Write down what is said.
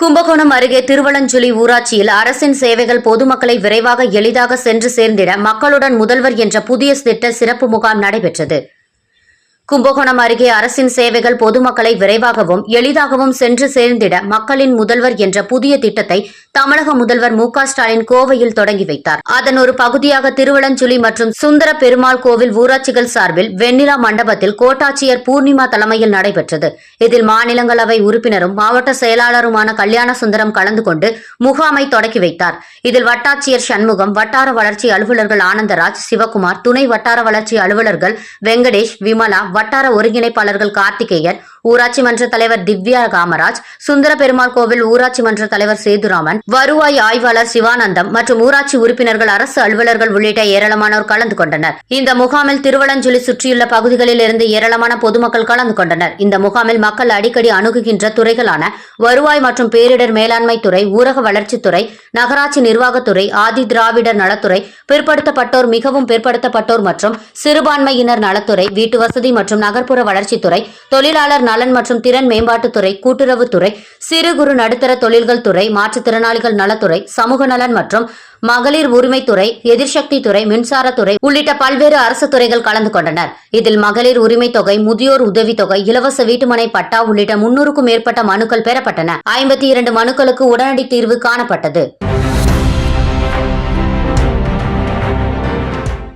கும்பகோணம் அருகே திருவலஞ்சுழி ஊராட்சியில் அரசின் சேவைகள் பொதுமக்களை விரைவாக எளிதாக சென்று சேர்ந்திட மக்களுடன் முதல்வர் என்ற புதிய திட்ட சிறப்பு முகாம் நடைபெற்றது. கும்பகோணம் அருகே அரசின் சேவைகள் பொதுமக்களை விரைவாகவும் எளிதாகவும் சென்று சேர்ந்திட மக்களின் முதல்வர் என்ற புதிய திட்டத்தை தமிழக முதல்வர் மு ஸ்டாலின் கோவையில் தொடங்கி வைத்தார். அதன் ஒரு பகுதியாக திருவலஞ்சுழி மற்றும் சுந்தர பெருமாள் கோவில் ஊராட்சிகள் சார்பில் வெண்ணிலா மண்டபத்தில் கோட்டாட்சியர் பூர்ணிமா தலைமையில் நடைபெற்றது. இதில் மாநிலங்களவை உறுப்பினரும் மாவட்ட செயலாளருமான கல்யாண சுந்தரம் கலந்து கொண்டு முகாமை தொடக்கி வைத்தார். இதில் வட்டாட்சியர் சண்முகம் வட்டார வளர்ச்சி அலுவலர்கள் ஆனந்தராஜ் சிவகுமார் துணை வட்டார வளர்ச்சி அலுவலர்கள் வெங்கடேஷ் விமலா வட்டார ஒருங்கிணைப்பாளர்கள் கார்த்திகேயன் ஊராட்சி மன்ற தலைவர் திவ்யா காமராஜ் சுந்தர பெருமாள் கோவில் ஊராட்சி மன்ற தலைவர் சேதுராமன் வருவாய் ஆய்வாளர் சிவானந்தம் மற்றும் ஊராட்சி உறுப்பினர்கள் அரசு அலுவலர்கள் உள்ளிட்ட ஏராளமானோர் கலந்து கொண்டனர். இந்த முகாமில் திருவலஞ்சுழி சுற்றியுள்ள பகுதிகளில் இருந்து ஏராளமான பொதுமக்கள் கலந்து கொண்டனர். இந்த முகாமில் மக்கள் அடிக்கடி அணுகுகின்ற துறைகளான வருவாய் மற்றும் பேரிடர் மேலாண்மை துறை ஊரக வளர்ச்சித்துறை நகராட்சி நிர்வாகத்துறை ஆதி திராவிடர் நலத்துறை பிற்படுத்தப்பட்டோர் மிகவும் பிற்படுத்தப்பட்டோர் மற்றும் சிறுபான்மையினர் நலத்துறை வீட்டு வசதி மற்றும் நகர்ப்புற வளர்ச்சித்துறை தொழிலாளர் நலன் மற்றும் திறன் மேம்பாட்டுத்துறை கூட்டுறவுத்துறை சிறு குறு நடுத்தர தொழில்கள் துறை மாற்றுத்திறனாளிகள் நலத்துறை சமூக நலன் மற்றும் மகளிர் உரிமைத்துறை எதிர்சக்தி துறை மின்சாரத்துறை உள்ளிட்ட பல்வேறு அரசு துறைகள் கலந்து கொண்டனர். இதில் மகளிர் உரிமை தொகை முதியோர் உதவித்தொகை இலவச வீட்டுமனை பட்டா உள்ளிட்ட முன்னூறுக்கும் மேற்பட்ட மனுக்கள் பெறப்பட்டன. ஐம்பத்தி இரண்டு மனுக்களுக்கு உடனடி தீர்வு காணப்பட்டது.